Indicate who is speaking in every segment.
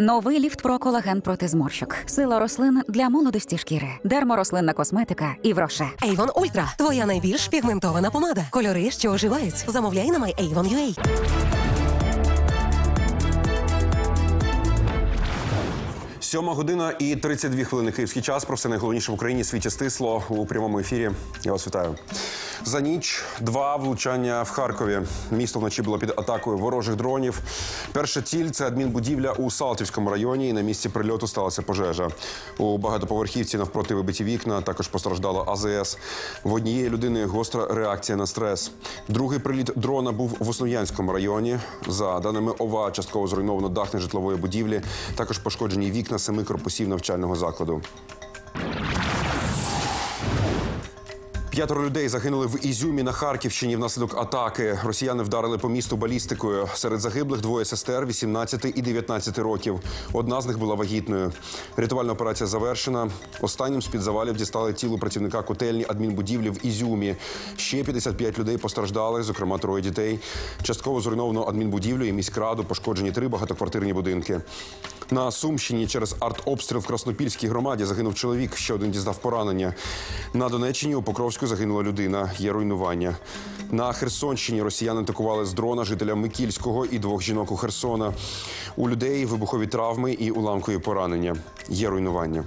Speaker 1: Новий ліфт про колаген проти зморщок. Сила рослин для молодості шкіри. Дерморослинна косметика і вроше.
Speaker 2: Avon Ultra – твоя найбільш пігментована помада. Кольори, що оживають. Замовляй на MyAvon.ua.
Speaker 3: Сьома година і 32 хвилини київський час. Про все найголовніше в Україні світі стисло у прямому ефірі. Я вас вітаю. За ніч два влучання в Харкові. Місто вночі було під атакою ворожих дронів. Перша ціль це адмінбудівля у Салтівському районі. І на місці прильоту сталася пожежа. У багатоповерхівці навпроти вибиті вікна. Також постраждала АЗС. В однієї людини гостра реакція на стрес. Другий приліт дрона був в Основ'янському районі. За даними ОВА, частково зруйновано дах нежитлової будівлі. Також пошкоджені вікна семи корпусів навчального закладу. П'ятеро людей загинули в Ізюмі на Харківщині внаслідок атаки. Росіяни вдарили по місту балістикою. Серед загиблих двоє сестер 18 і 19 років. Одна з них була вагітною. Рятувальна операція завершена. Останнім з під завалів дістали тіло працівника котельні адмінбудівлі в Ізюмі. Ще 55 людей постраждали, зокрема троє дітей. Частково зруйновано адмінбудівлю і міськраду, пошкоджені три багатоквартирні будинки. На Сумщині через артобстріл в Краснопільській громаді загинув чоловік. Ще один дізнав поранення. На Донеччині у Покровську загинула людина. Є руйнування. На Херсонщині росіяни атакували з дрона жителя Микільського і двох жінок у Херсона. У людей вибухові травми і уламкові поранення. Є руйнування.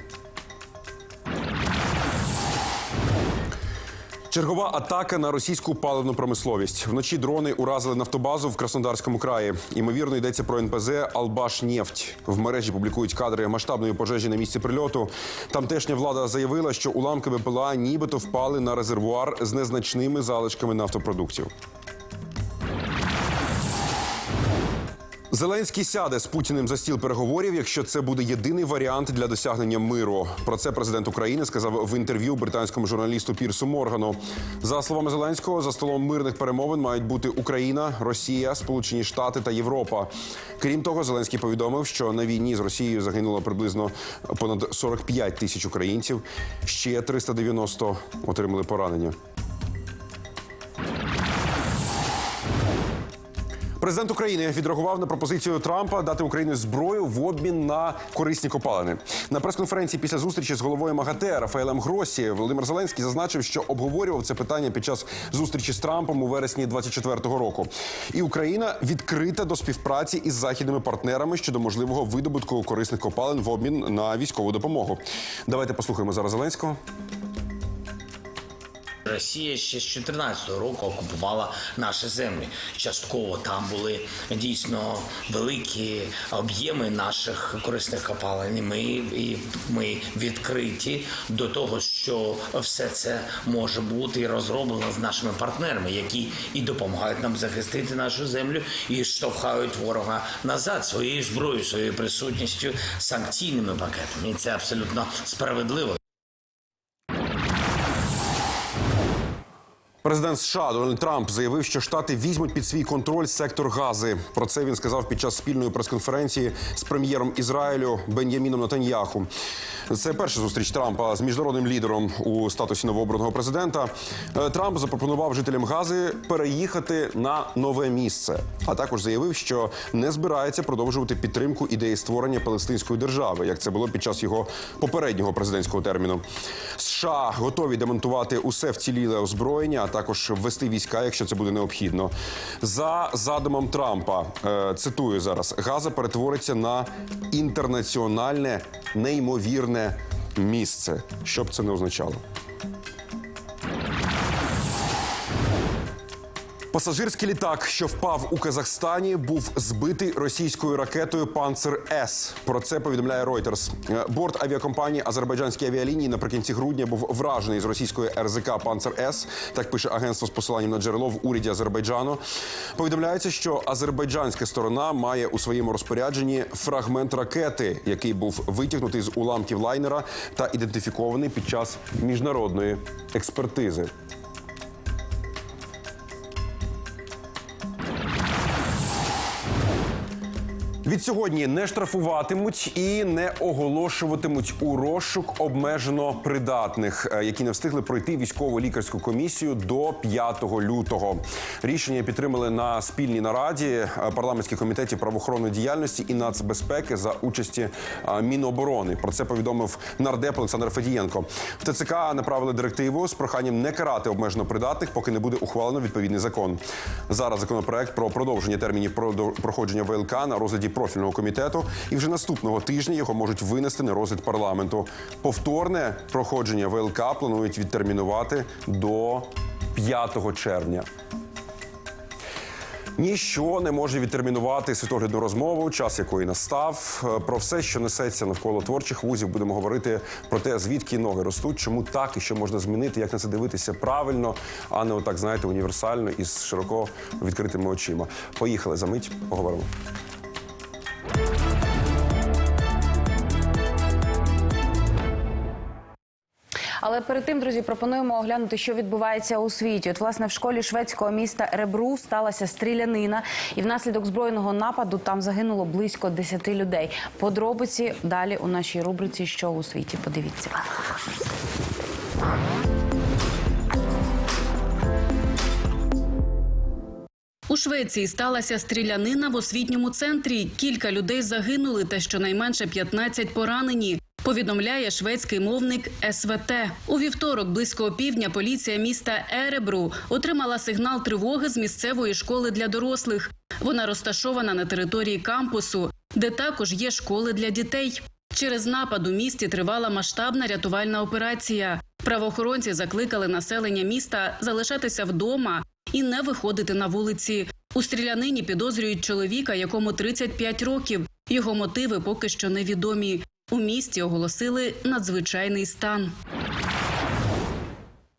Speaker 3: Чергова атака на російську паливну промисловість. Вночі дрони уразили нафтобазу в Краснодарському краї. Ймовірно, йдеться про НПЗ Албашнефть. В мережі публікують кадри масштабної пожежі на місці прильоту. Тамтешня влада заявила, що уламки БПЛА нібито впали на резервуар з незначними залишками нафтопродуктів. Зеленський сяде з Путіним за стіл переговорів, якщо це буде єдиний варіант для досягнення миру. Про це президент України сказав в інтерв'ю британському журналісту Пірсу Моргану. За словами Зеленського, за столом мирних перемовин мають бути Україна, Росія, Сполучені Штати та Європа. Крім того, Зеленський повідомив, що на війні з Росією загинуло приблизно понад 45 тисяч українців. Ще 390 отримали поранення. Президент України відреагував на пропозицію Трампа дати Україні зброю в обмін на корисні копалини. На прес-конференції після зустрічі з головою МАГАТЕ Рафаелем Гросі Володимир Зеленський зазначив, що обговорював це питання під час зустрічі з Трампом у вересні 24-го року. І Україна відкрита до співпраці із західними партнерами щодо можливого видобутку корисних копалин в обмін на військову допомогу. Давайте послухаємо зараз Зеленського.
Speaker 4: Росія ще з 2014 року окупувала наші землі. Частково там були дійсно великі об'єми наших корисних копалин. Ми і ми відкриті до того, що все це може бути розроблено з нашими партнерами, які і допомагають нам захистити нашу землю, і штовхають ворога назад своєю зброєю, своєю присутністю, санкційними пакетами. І це абсолютно справедливо.
Speaker 3: Президент США Дональд Трамп заявив, що штати візьмуть під свій контроль сектор Гази. Про це він сказав під час спільної прес-конференції з прем'єром Ізраїлю Бен'яміном Натаньяху. Це перша зустріч Трампа з міжнародним лідером у статусі новообраного президента. Е, Трамп запропонував жителям Гази переїхати на нове місце, а також заявив, що не збирається продовжувати підтримку ідеї створення палестинської держави, як це було під час його попереднього президентського терміну. США готові демонтувати усе вціліле озброєння, також ввести війська, якщо це буде необхідно. За задумом Трампа е, цитую зараз: Газа перетвориться на інтернаціональне неймовірне місце. Що б це не означало. Пасажирський літак, що впав у Казахстані, був збитий російською ракетою Панцер С. Про це повідомляє Reuters. Е, Борт авіакомпанії Азербайджанські авіалінії наприкінці грудня був вражений з російської РЗК Панцер С. Так пише агентство з посиланням на джерело в уряді Азербайджану. Повідомляється, що азербайджанська сторона має у своєму розпорядженні фрагмент ракети, який був витягнутий з уламків лайнера та ідентифікований під час міжнародної експертизи. Від сьогодні не штрафуватимуть і не оголошуватимуть у розшук обмежено придатних, е, які не встигли пройти військово лікарську комісію до 5 лютого. Рішення підтримали на спільній нараді е, парламентських комітетів правоохоронної діяльності і нацбезпеки за участі е, Міноборони. Про це повідомив нардеп Олександр Федієнко. В ТЦК направили директиву з проханням не карати обмежено придатних, поки не буде ухвалено відповідний закон. Зараз законопроект про продовження термінів проходження ВЛК на розгляді профільного комітету, і вже наступного тижня його можуть винести на розгляд парламенту. Повторне проходження ВЛК планують відтермінувати до 5 червня. Ніщо не може відтермінувати світоглядну розмову, час якої настав. Е, Про все, що несеться навколо творчих вузів, будемо говорити про те, звідки ноги ростуть, чому так і що можна змінити, як на це дивитися правильно, а не отак, знаєте, універсально і з широко відкритими очима. Поїхали за мить, поговоримо.
Speaker 5: Але перед тим, друзі, пропонуємо оглянути, що відбувається у світі. От, власне, в школі шведського міста Ребру сталася стрілянина, і внаслідок збройного нападу там загинуло близько 10 людей. Подробиці далі у нашій рубриці Що у світі? Подивіться.
Speaker 6: У Швеції сталася стрілянина в освітньому центрі. Кілька людей загинули та щонайменше 15 поранені. Повідомляє шведський мовник СВТ. У вівторок близько опівдня поліція міста Еребру отримала сигнал тривоги з місцевої школи для дорослих. Вона розташована на території кампусу, де також є школи для дітей. Через напад у місті тривала масштабна рятувальна операція. Правоохоронці закликали населення міста залишатися вдома і не виходити на вулиці. У стрілянині підозрюють чоловіка, якому 35 років. Його мотиви поки що невідомі. У місті оголосили надзвичайний стан.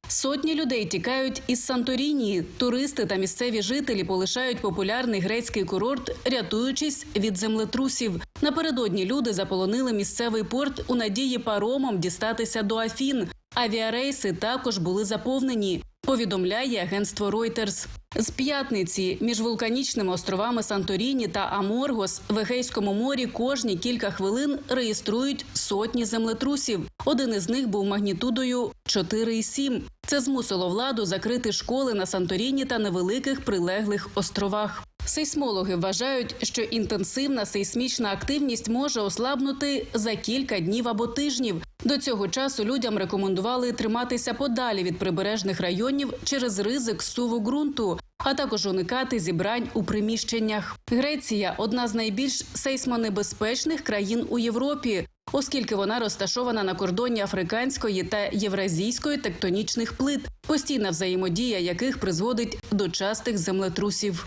Speaker 6: Сотні людей тікають із Санторінії. Туристи та місцеві жителі полишають популярний грецький курорт, рятуючись від землетрусів. Напередодні люди заполонили місцевий порт у надії паромом дістатися до Афін. Авіарейси також були заповнені. Повідомляє агентство Reuters. З п'ятниці між вулканічними островами Санторіні та Аморгос в Егейському морі кожні кілька хвилин реєструють сотні землетрусів. Один із них був магнітудою 4,7. Це змусило владу закрити школи на Санторіні та невеликих прилеглих островах. Сейсмологи вважають, що інтенсивна сейсмічна активність може ослабнути за кілька днів або тижнів. До цього часу людям рекомендували триматися подалі від прибережних районів через ризик суву ґрунту, а також уникати зібрань у приміщеннях. Греція одна з найбільш сейсмонебезпечних країн у Європі. Оскільки вона розташована на кордоні африканської та євразійської тектонічних плит, постійна взаємодія яких призводить до частих землетрусів.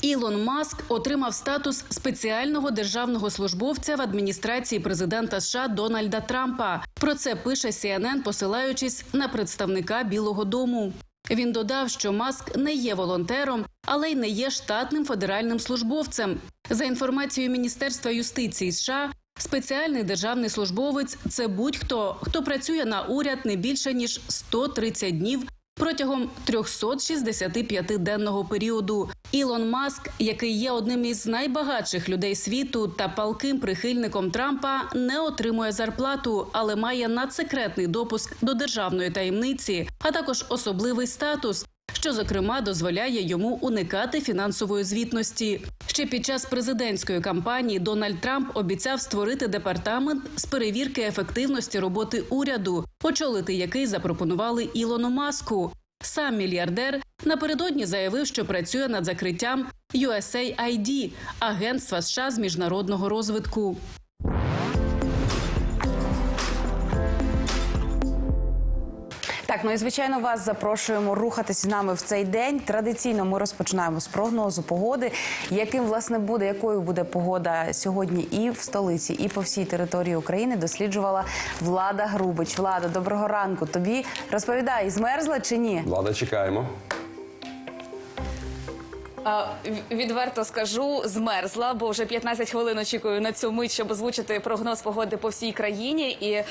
Speaker 6: Ілон Маск отримав статус спеціального державного службовця в адміністрації президента США Дональда Трампа. Про це пише CNN, посилаючись на представника Білого Дому. Він додав, що Маск не є волонтером, але й не є штатним федеральним службовцем. За інформацією Міністерства юстиції США, спеціальний державний службовець це будь-хто, хто працює на уряд не більше ніж 130 днів протягом 365-денного періоду. Ілон Маск, який є одним із найбагатших людей світу та палким прихильником Трампа, не отримує зарплату, але має надсекретний допуск до державної таємниці, а також особливий статус. Що зокрема дозволяє йому уникати фінансової звітності. Ще під час президентської кампанії Дональд Трамп обіцяв створити департамент з перевірки ефективності роботи уряду, очолити який запропонували Ілону Маску. Сам мільярдер напередодні заявив, що працює над закриттям USAID – агентства США з міжнародного розвитку.
Speaker 5: Так, ну і звичайно, вас запрошуємо рухатись з нами в цей день. Традиційно ми розпочинаємо з прогнозу погоди, яким власне буде, якою буде погода сьогодні і в столиці, і по всій території України. Досліджувала Влада Грубич. Влада, доброго ранку. Тобі розповідай, змерзла чи ні?
Speaker 3: Влада, чекаємо.
Speaker 7: Відверто скажу, змерзла, бо вже 15 хвилин очікую на цю мить, щоб озвучити прогноз погоди по всій країні. І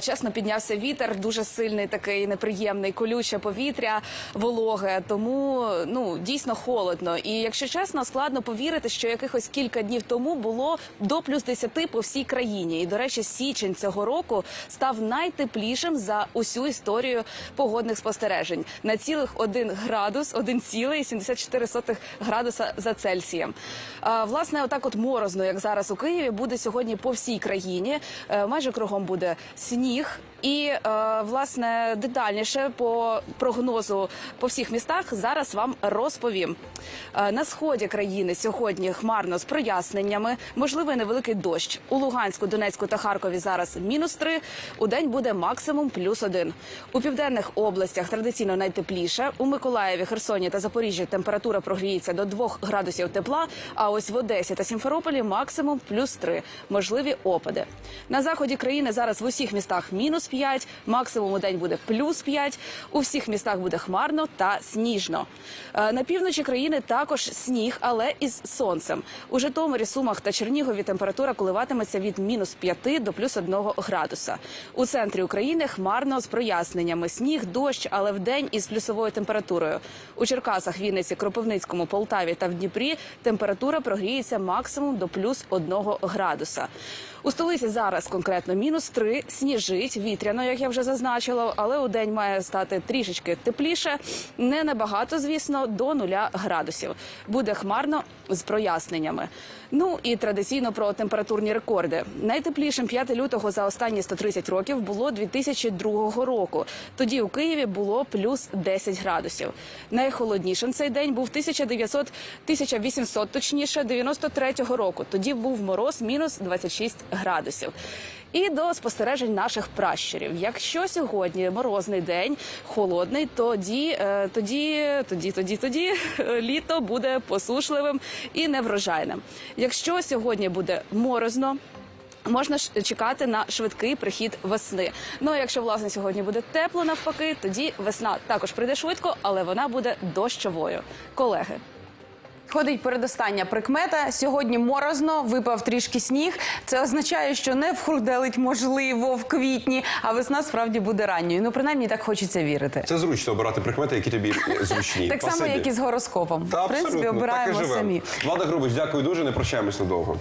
Speaker 7: чесно, піднявся вітер, дуже сильний, такий неприємний, колюче повітря, вологе. Тому ну дійсно холодно. І якщо чесно, складно повірити, що якихось кілька днів тому було до плюс 10 по всій країні. І до речі, січень цього року став найтеплішим за усю історію погодних спостережень на цілих 1 градус, 1,74 градуса за Цельсієм. Власне, отак от морозно, як зараз у Києві, буде сьогодні по всій країні. Е, Майже кругом буде сніг. І е, власне детальніше по прогнозу по всіх містах зараз вам розповім. Е, На сході країни сьогодні хмарно з проясненнями, можливий невеликий дощ. У Луганську, Донецьку та Харкові зараз мінус 3, У день буде максимум плюс 1. У південних областях традиційно найтепліше. У Миколаєві, Херсоні та Запоріжжі температура прогріється до 2 градусів тепла. А ось в Одесі та Сімферополі максимум плюс 3. Можливі опади. На заході країни зараз в усіх містах мінус 5, максимум у день буде плюс 5. У всіх містах буде хмарно та сніжно. Е, На півночі країни також сніг, але із сонцем. У Житомирі, Сумах та Чернігові температура коливатиметься від мінус 5 до плюс 1 градуса. У центрі України хмарно з проясненнями. Сніг, дощ, але вдень із плюсовою температурою. У Черкасах, Вінниці, Кропивницькому, Полтаві та в Дніпрі температура прогріється максимум до плюс 1 градуса. У столиці зараз конкретно мінус 3, сніжить, вітряно, як я вже зазначила, але у день має стати трішечки тепліше, не набагато, звісно, до нуля градусів. Буде хмарно з проясненнями. Ну і традиційно про температурні рекорди. Найтеплішим 5 лютого за останні 130 років було 2002 року. Тоді у Києві було плюс 10 градусів. Найхолоднішим цей день був 1900, 1800, точніше, 93-го року. Тоді був мороз мінус 26 градусів. І до спостережень наших пращурів. Якщо сьогодні морозний день, холодний, тоді, е, тоді, тоді, тоді, тоді е, літо буде посушливим і неврожайним. Якщо сьогодні буде морозно. Можна ж чекати на швидкий прихід весни. Ну а якщо власне сьогодні буде тепло, навпаки, тоді весна також прийде швидко, але вона буде дощовою. Колеги.
Speaker 5: Ходить передостання прикмета. Сьогодні морозно, випав трішки сніг. Це означає, що не вхурделить можливо в квітні, а весна справді буде ранньою. Ну принаймні так хочеться вірити.
Speaker 3: Це зручно обирати прикмети, які тобі зручні.
Speaker 5: Так само, як і з гороскопом. В принципі, обираємо самі.
Speaker 3: Влада Грубич, дякую дуже. Не прощаємось надовго.